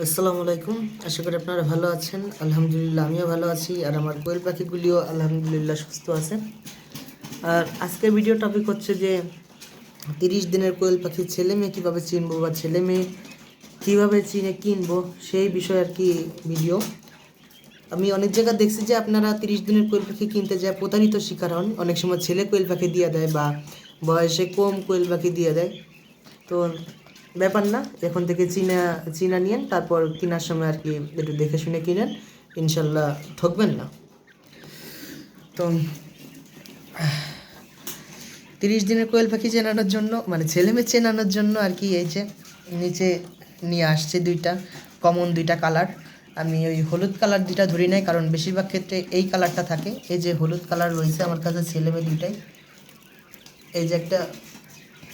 আসসালামু আলাইকুম। আশা করি আপনারা ভালো আছেন। আলহামদুলিল্লাহ, আমিও ভালো আছি। আর আমার কোয়েল পাখিগুলিও আলহামদুলিল্লাহ সুস্থ আছে। আর আজকের ভিডিও টপিক হচ্ছে যে, তিরিশ দিনের কোয়েল পাখি ছেলে মেয়ে কীভাবে চিনবো বা ছেলে মেয়ে কীভাবে চিনে কিনবো, সেই বিষয়ে আর কি ভিডিও আমি অনেক জায়গায় দেখছি যে আপনারা তিরিশ দিনের কোয়েল পাখি কিনতে যায়, প্রতারিত শিকার হন। অনেক সময় ছেলে কোয়েল পাখি দিয়ে দেয় বা বয়সে কম কোয়েল পাখি দিয়ে দেয়। তো ব্যাপার না, এখন থেকে চীনা চীনা নিয়েন, তারপর কেনার সময় আর কি একটু দেখে শুনে কিনেন, ইনশাল্লাহ ঠকবেন না। তো, তিরিশ দিনের কোয়েল পাখি চেনানোর জন্য মানে ছেলে মেয়ে চেনানোর জন্য আর কি এই যে নিচে নিয়ে আসছে দুইটা কমন দুইটা কালার আমি ওই হলুদ কালার দুইটা ধরি নাই, কারণ বেশিরভাগ ক্ষেত্রে এই কালারটা থাকে। এই যে হলুদ কালার রয়েছে আমার কাছে ছেলে মেয়ে দুইটাই। এই যে একটা,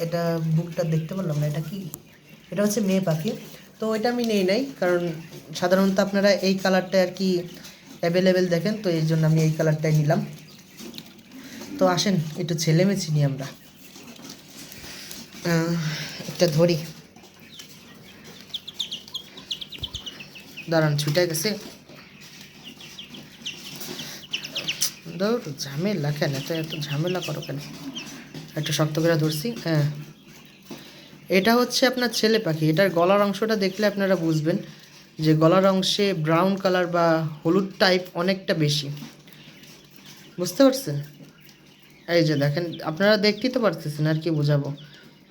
এটা বুকটা দেখতে পারলাম না, এটা কি? এটা হচ্ছে মেয়ে পাখি। তো এটা আমি নেই নাই, কারণ সাধারণত আপনারা এই কালারটা আর কি অ্যাভেলেবেল দেখেন, তো এই জন্য আমি এই কালারটাই নিলাম। তো আসেন, একটু ছেলে চিনি আমরা। একটা ধরি। দাঁড়ান, ছুটে গেছে। ধর, ঝামেলা কেন? এত এত ঝামেলা করো কেন? একটা শক্ত করে ধরছি হ্যাঁ। এটা হচ্ছে আপনার ছেলে পাখি। এটার গলার অংশটা দেখলে আপনারা বুঝবেন যে গলার অংশে ব্রাউন কালার বা হলুদ টাইপ অনেকটা বেশি। বুঝতে পারছেন? এই যে দেখেন, আপনারা দেখতেই তো পারতেছেন আর কি বোঝাবো।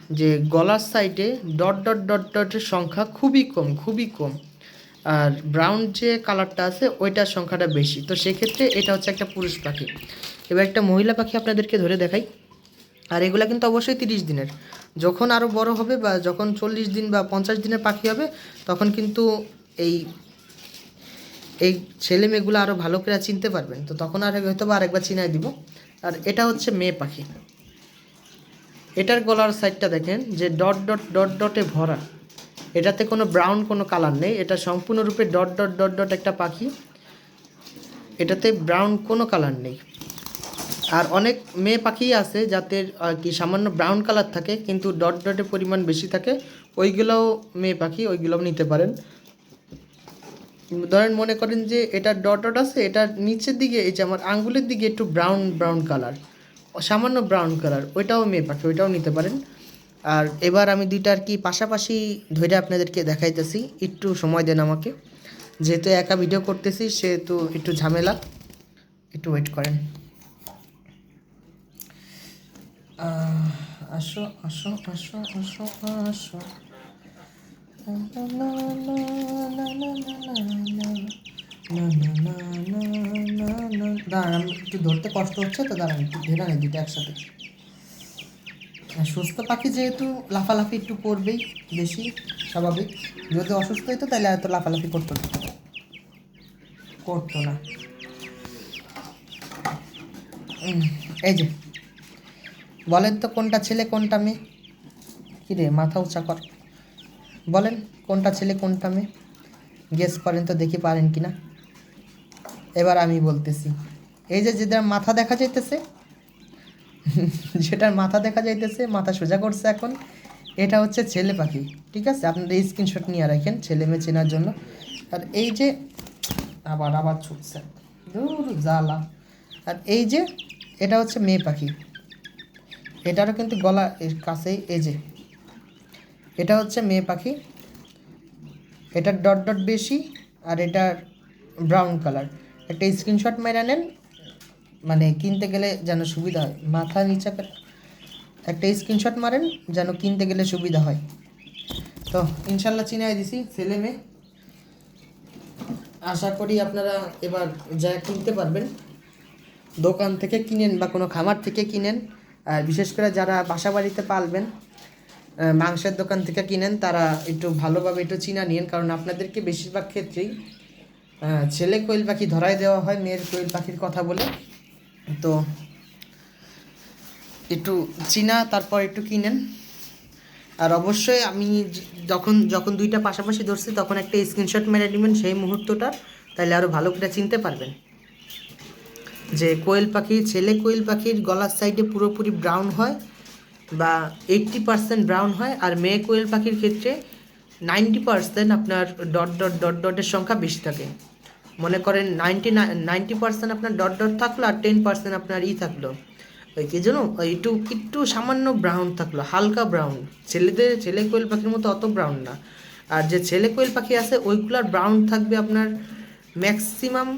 যে গলার সাইডে ডট ডট ডট ডটের সংখ্যা খুবই কম খুবই কম। আর ব্রাউন যে কালারটা আছে, ওইটার সংখ্যাটা বেশি। তো সেক্ষেত্রে এটা হচ্ছে একটা পুরুষ পাখি। এবার একটা মহিলা পাখি আপনাদেরকে ধরে দেখাই। আর এগুলা কিন্তু অবশ্যই তিরিশ দিনের। যখন আরও বড় হবে বা যখন চল্লিশ দিন বা পঞ্চাশ দিনের পাখি হবে, তখন কিন্তু এই এই ছেলে মেয়েগুলো আরও ভালো করে চিনতে পারবেন। তো তখন আর হয়তো বা আরেকবার চিনাই দিব। আর এটা হচ্ছে মেয়ে পাখি। এটার গলার সাইডটা দেখেন, যে ডট ডট ডট ডটে ভরা। এটাতে কোনো ব্রাউন কোনো কালার নেই। এটা সম্পূর্ণরূপে ডট ডট ডট ডট একটা পাখি। এটাতে ব্রাউন কোনো কালার নেই। আর অনেক মেয়ে পাখি আছে যাদের আর কি সামান্য ব্রাউন কালার থাকে, কিন্তু ডট ডটের পরিমাণ বেশি থাকে, ওইগুলোও মেয়ে পাখি, ওইগুলোও নিতে পারেন। ধরেন মনে করেন যে এটা ডট ডট আছে এটার নিচের দিকে, এই যে আমার আঙ্গুলের দিকে একটু ব্রাউন ব্রাউন কালার সামান্য ব্রাউন কালার ওইটাও মেয়ে পাখি, ওইটাও নিতে পারেন। আর এবার আমি দুইটা আর কি পাশাপাশি ধরে আপনাদেরকে দেখাইতেছি, একটু সময় দেন আমাকে। যেহেতু একা ভিডিও করতেছি, সেহেতু একটু ঝামেলা, একটু ওয়েট করেন। আসো আসো আসো আসো আসো দাঁড়ান একটু ধরতে কষ্ট হচ্ছে তো দাঁড়ান একটু ধেরা নেই দুটো একসাথে সুস্থ পাখি যেহেতু লাফালাফি একটু করবেই বেশি স্বাভাবিক যদি অসুস্থ হইতো তাহলে হয়তো লাফালাফি করতো না করতো না এই যে বলেন তো কোনটা ছেলে, কোনটা মেয়ে? কী রে মাথা উঁচা কর। বলেন, কোনটা ছেলে, কোনটা মেয়ে? গেস করেন তো, দেখি পারেন কি না এবার আমি বলতেছি, এই যে যেটার মাথা দেখা যাইতেছে, যেটার মাথা দেখা যাইতেছে, মাথা সোজা করছে এখন, এটা হচ্ছে ছেলে পাখি, ঠিক আছে? আপনারা এই স্ক্রিনশট নিয়ে রাখেন, ছেলে মেয়ে চেনার জন্য। আর এই যে, আবার আবার ছুটছে। দূর জ্বালা। আর এই যে, এটা হচ্ছে মেয়ে পাখি। এটারও কিন্তু গলা এর কাছেই, এই যে। এটা হচ্ছে মেয়ে পাখি। এটার ডট ডট বেশি আর এটার ব্রাউন কালার। একটা স্ক্রিনশট মেরে নেন মানে কিনতে গেলে যেন সুবিধা হয়। মাথা নিচে একটা স্ক্রিনশট মারেন, যেন কিনতে গেলে সুবিধা হয়। তো, ইনশাল্লাহ চিনাই দিছি, ছেলে মেয়ে। আশা করি আপনারা এবার যা কিনতে পারবেন, দোকান থেকে কিনেন বা কোনো খামার থেকে কিনেন আর বিশেষ করে যারা বাসা বাড়িতে পালবেন মাংসের দোকান থেকে কিনেন, তারা একটু ভালোভাবে একটু চিনা নিন কারণ আপনাদেরকে বেশিরভাগ ক্ষেত্রেই ছেলে কোয়েল পাখি ধরাই দেওয়া হয়, মেয়ের কোয়েল পাখির কথা বলে। তো একটু চিনা, তারপর একটু কিনেন। আর অবশ্যই আমি যখন যখন দুইটা পাশাপাশি ধরছি, তখন একটা স্ক্রিনশট মেরে নেবেন সেই মুহূর্তটা তাহলে আরও ভালো করে চিনতে পারবেন। যে কোয়েল পাখি ছেলে কোয়েল পাখির গলার সাইডে পুরোপুরি ব্রাউন হয় বা এইট্টি পার্সেন্ট ব্রাউন হয় আর মেয়ে কোয়েল পাখির ক্ষেত্রে নাইনটি পার্সেন্ট আপনার ডট ডট ডট ডটের সংখ্যা বেশি থাকে। মনে করেন নাইনটি নাইনটি পার্সেন্ট আপনার ডট ডট থাকল আর টেন পার্সেন্ট আপনার ই থাকল। ওই কি জানো? একটু একটু সামান্য ব্রাউন থাকল, হালকা ব্রাউন ছেলেদের, ছেলে কোয়েল পাখির মতো অত ব্রাউন না। আর যে ছেলে কোয়েল পাখি আছে, ওইগুলার ব্রাউন থাকবে আপনার ম্যাক্সিমাম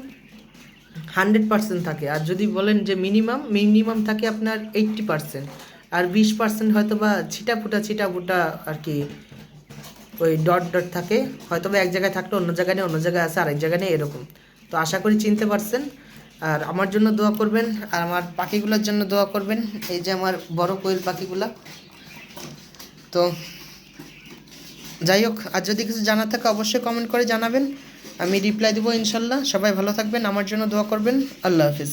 হান্ড্রেড পার্সেন্ট থাকে। আর যদি বলেন যে মিনিমাম মিনিমাম থাকে আপনার এইট্টি পার্সেন্ট। আর বিশ পার্সেন্ট হয়তো বা ছিটা ফুটা ছিটা ফুটা আর কি ওই ডট ডট থাকে। হয়তো বা এক জায়গায় থাকলে, অন্য জায়গায় নেই, অন্য জায়গায় আছে, আরেক জায়গায় নেই, এরকম। তো আশা করি চিনতে পারছেন। আর আমার জন্য দোয়া করবেন, আর আমার পাখিগুলোর জন্য দোয়া করবেন। এই যে আমার বড় কোয়েল পাখিগুলা। তো যাই হোক, আর যদি কিছু জানা থাকে অবশ্যই কমেন্ট করে জানাবেন। আমি রিপ্লাই দেবো ইনশাল্লাহ। সবাই ভালো থাকবেন আমার জন্য দোয়া করবেন। আল্লাহ হাফিজ।